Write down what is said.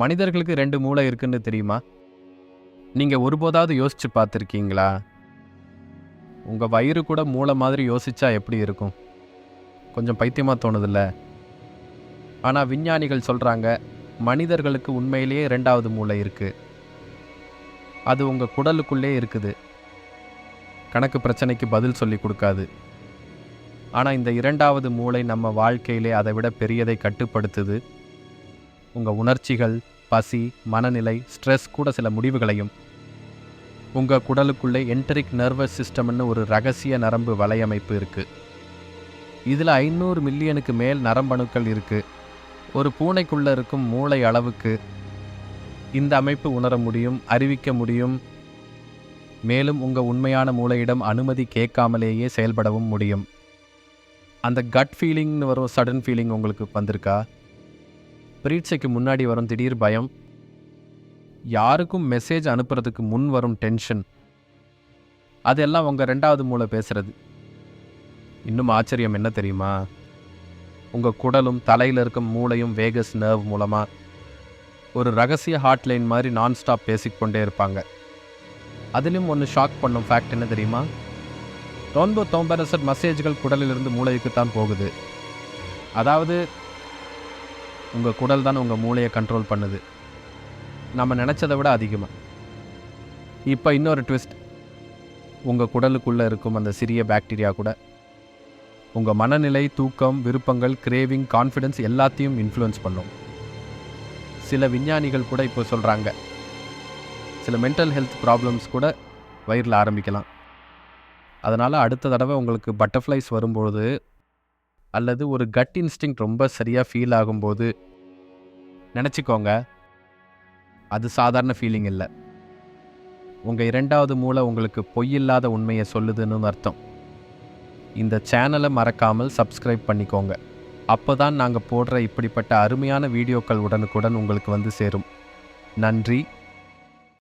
மனிதர்களுக்கு ரெண்டு மூளை இருக்குன்னு தெரியுமா? நீங்கள் ஒருபோதாவது யோசிச்சு பார்த்துருக்கீங்களா? உங்கள் வயிறு கூட மூளை மாதிரி யோசிச்சா எப்படி இருக்கும்? கொஞ்சம் பைத்தியமாக தோணுதில்ல? ஆனால் விஞ்ஞானிகள் சொல்கிறாங்க மனிதர்களுக்கு உண்மையிலேயே ரெண்டாவது மூளை இருக்குது அது உங்கள் குடலுக்குள்ளே இருக்குது. கணக்கு பிரச்சனைக்கு பதில் சொல்லி கொடுக்காது. ஆனால் இந்த இரண்டாவது மூளை நம்ம வாழ்க்கையிலே அதை விட பெரியதை கட்டுப்படுத்துது. உங்கள் உணர்ச்சிகள் பசி மனநிலை ஸ்ட்ரெஸ் கூட சில முடிவுகளையும் உங்கள் குடலுக்குள்ளே என்டரிக் நர்வஸ் சிஸ்டம்னு ஒரு ரகசிய நரம்பு வலையமைப்பு இருக்குது இதில் ஐநூறு மில்லியனுக்கு மேல் நரம்பணுக்கள் இருக்குது ஒரு பூனைக்குள்ளே இருக்கும் மூளை அளவுக்கு இந்த அமைப்பு உணர முடியும் அறிவிக்க முடியும். மேலும் உங்கள் உண்மையான மூளையிடம் அனுமதி கேட்காமலேயே செயல்படவும் முடியும். அந்த கட் ஃபீலிங்னு வரும் சடன் ஃபீலிங் உங்களுக்கு வந்திருக்கா? பரீட்சைக்கு முன்னாடி வரும் திடீர் பயம். யாருக்கும் மெசேஜ் அனுப்புறதுக்கு முன் வரும் டென்ஷன் அதெல்லாம் உங்கள் ரெண்டாவது மூளை பேசுகிறது இன்னும் ஆச்சரியம் என்ன தெரியுமா? உங்கள் குடலும் தலையில் இருக்கும் மூளையும் வேகஸ் நர்வ் மூலமாக ஒரு ரகசிய ஹாட்லைன் மாதிரி நான் ஸ்டாப் பேசிக்கொண்டே இருப்பாங்க. அதிலும் ஒன்று ஷாக் பண்ணும் ஃபேக்ட் என்ன தெரியுமா? தொன்பது தொம்பரசட் மெசேஜ்கள் குடலிலிருந்து மூளைக்கு தான் போகுது. அதாவது உங்கள் குடல் தான் உங்கள் மூளையை கண்ட்ரோல் பண்ணுது. நம்ம நினச்சதை விட அதிகமாக இப்போ இன்னொரு ட்விஸ்ட் உங்கள் குடலுக்குள்ளே இருக்கும் அந்த சிறிய பாக்டீரியா கூட உங்கள் மனநிலை தூக்கம் விருப்பங்கள் கிரேவிங் கான்ஃபிடன்ஸ் எல்லாத்தையும் இன்ஃப்ளூயன்ஸ் பண்ணும். சில விஞ்ஞானிகள் கூட இப்போ சொல்கிறாங்க சில மென்டல் ஹெல்த் ப்ராப்ளம்ஸ் கூட வயிறில் ஆரம்பிக்கலாம். அதனால் அடுத்த தடவை உங்களுக்கு பட்டர்ஃப்ளைஸ் வரும்பொழுது அல்லது ஒரு கட் இன்ஸ்டிங் ரொம்ப சரியாக ஃபீல் ஆகும்போது நினச்சிக்கோங்க. அது சாதாரண ஃபீலிங் இல்லை. உங்கள் இரண்டாவது மூளை உங்களுக்கு பொய்யில்லாத உண்மையை சொல்லுதுன்னு அர்த்தம். இந்த சேனலை மறக்காமல் சப்ஸ்கிரைப் பண்ணிக்கோங்க. அப்போ தான் நாங்கள் போடுற இப்படிப்பட்ட அருமையான வீடியோக்கள் உடனுக்குடன் உங்களுக்கு வந்து சேரும். நன்றி.